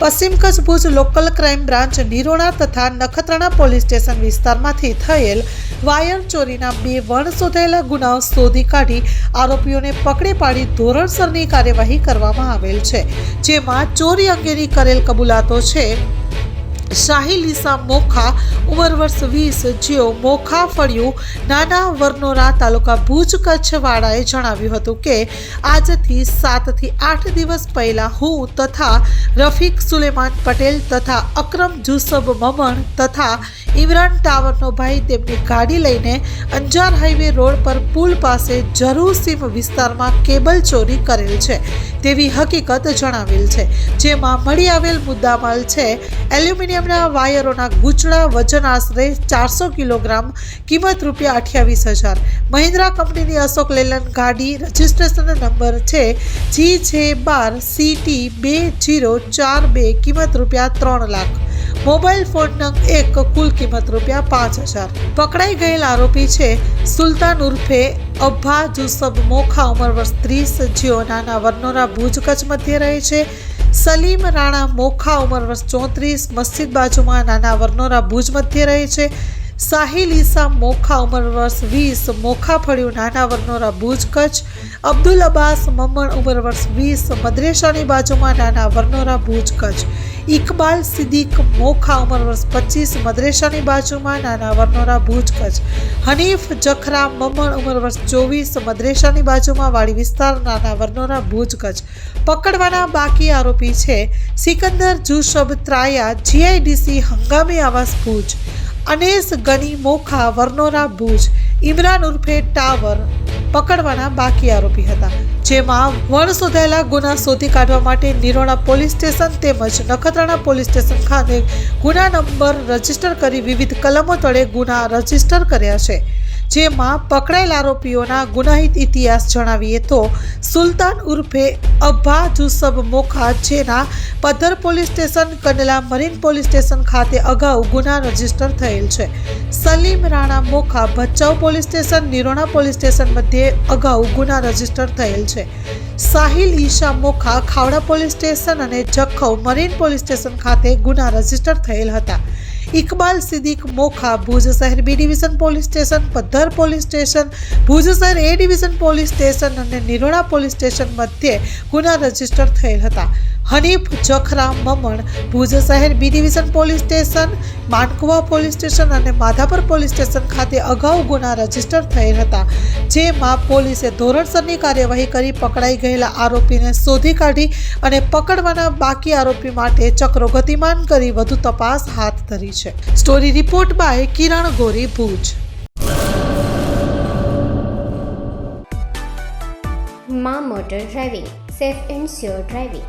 પશ્ચિમ Kutch Bhuj local crime branch Nirona તથા Nakhatrana police station વિસ્તારમાંથી થયેલ વાયર ચોરીના બે વણ શોધાયેલા ગુનાઓ શોધી કાઢી આરોપીઓને પકડી પાડી ધોરણસરની કાર્યવાહી કરવામાં આવેલ છે, જેમાં ચોરી અંગેની કરેલ કબૂલાતો છે શાહી લીસા મોખા ઉંમર વર્ષ વીસ, જેઓ મોખા ફળિયું નાના વરનોરા તાલુકા ભુજ કચ્છવાળાએ જણાવ્યું હતું કે, આજથી સાતથી આઠ દિવસ પહેલાં હું તથા રફીક સુલેમાન પટેલ તથા અક્રમ જુસબ મમણ તથા ઇમરાન ટાવરનો ભાઈ તેમની ગાડી લઈને અંજાર હાઈવે રોડ પર પુલ પાસે જરૂસીમ વિસ્તારમાં કેબલ ચોરી કરેલ છે. તેવી હકીકત જણાવેલ છે. જેમાં મળી આવેલ મુદ્દામાલ છે એલ્યુમિનિયમના વાયરોના ગૂંચળા વજન આશરે ચારસો કિલોગ્રામ, કિંમત રૂપિયા અઠ્યાવીસ હજાર. મહિન્દ્રા કંપનીની અશોક લેલન ગાડી રજિસ્ટ્રેશન નંબર છે જી છે બાર સીટી બે જીરો ચાર બે, કિંમત રૂપિયા ત્રણ લાખ. મોબાઈલ ફોન એક કુલ કિંમત રૂપિયા પાંચ હજાર. પકડાઈ ગયેલ આરોપી છે સુલતાન ઉર્ફે અભા જુસબ મોખા. ઉંમર વર્ષ ત્રીસ, જેઓ નાના વરનોરા ભુજ કચ્છ મધ્ય રહે છે. સલીમ રાણા મોખા ઉંમર વર્ષ ચોત્રીસ, મસ્જિદ બાજુમાં નાના વરનોરા ભુજ મધ્ય રહે છે. સાહિલ ઈસા મોખા ઉંમર વર્ષ વીસ, મોખા ફળિયું નાના વરનોરા ભુજ કચ્છ. અબ્દુલ અબ્બાસ મમણ ઉંમર વર્ષ વીસ, મદ્રેસાની બાજુમાં નાના વરનોરા ભુજ કચ્છ. ઇકબાલ સિદ્દીક મોખા ઉંમર વર્ષ પચીસ, મદ્રેસાની બાજુમાં નાના વરનોરા ભુજ કચ્છ. હનીફ જખરા મમણ ઉંમર વર્ષ ચોવીસ, મદ્રેસાની બાજુમાં વાડી વિસ્તાર નાના વરનોરા ભુજ કચ્છ. પકડવાના બાકી આરોપી છે સિકંદર જુશબ ત્રાયા, જીઆઈડીસી હંગામી આવાસ ભુજ. અનેસ ગની મોખા વરનોરા ભુજ. ઇમરાન ઉર્ફે ટાવર પકડવાના બાકી આરોપી હતા, જેમાં વણ શોધાયેલા ગુના શોધી કાઢવા માટે નિરોણા પોલીસ સ્ટેશન તેમજ નખત્રાણા પોલીસ સ્ટેશન ખાતે ગુના નંબર રજિસ્ટર કરી વિવિધ કલમો તળે ગુના રજિસ્ટર કર્યા છે. જેમાં પકડાયેલ આરોપીઓના ગુનાહિત ઇતિહાસ જણાવીએ તો સુલતાન ઉર્ફે અબ્બા જુસબ મોખા જેના Paddhar police station, Kandla marine police station ખાતે અગાઉ ગુના રજિસ્ટર થયેલ છે. Salim Rana Mokha Bhachau police station, Nirona police station મધ્યે અગાઉ ગુના રજિસ્ટર થયેલ છે. સાહિલ ઈશા મોખા ખાવડા પોલીસ સ્ટેશન અને જખૌ મરીન પોલીસ સ્ટેશન ખાતે ગુના રજિસ્ટર થયેલ હતા. ઇકબાલ સિદ્દીક મોખા ભુજ શહેર B division police station Paddhar police station, Bhuj શહેર એ ડિવિઝન પોલીસ સ્ટેશન અને નિરોણા પોલીસ સ્ટેશન મધ્યે ગુના રજિસ્ટર થયેલ હતા. હનીફ જખરા મમણ ભુજ શહેર B division police station Mankuva police station અને માધાપર પોલીસ સ્ટેશન ખાતે અગાઉ ગુના રજિસ્ટર થયેલ હતા, જેમાં પોલીસે ધોરણસરની કાર્યવાહી કરી પકડાઈ ગયેલા આરોપીને શોધી કાઢી અને પકડવાના બાકી આરોપી માટે ચક્રો ગતિમાન કરી વધુ તપાસ હાથ ધરી છે. Story report by Kiran Gori, Bhuj. Maa motor driving, safe and sure driving.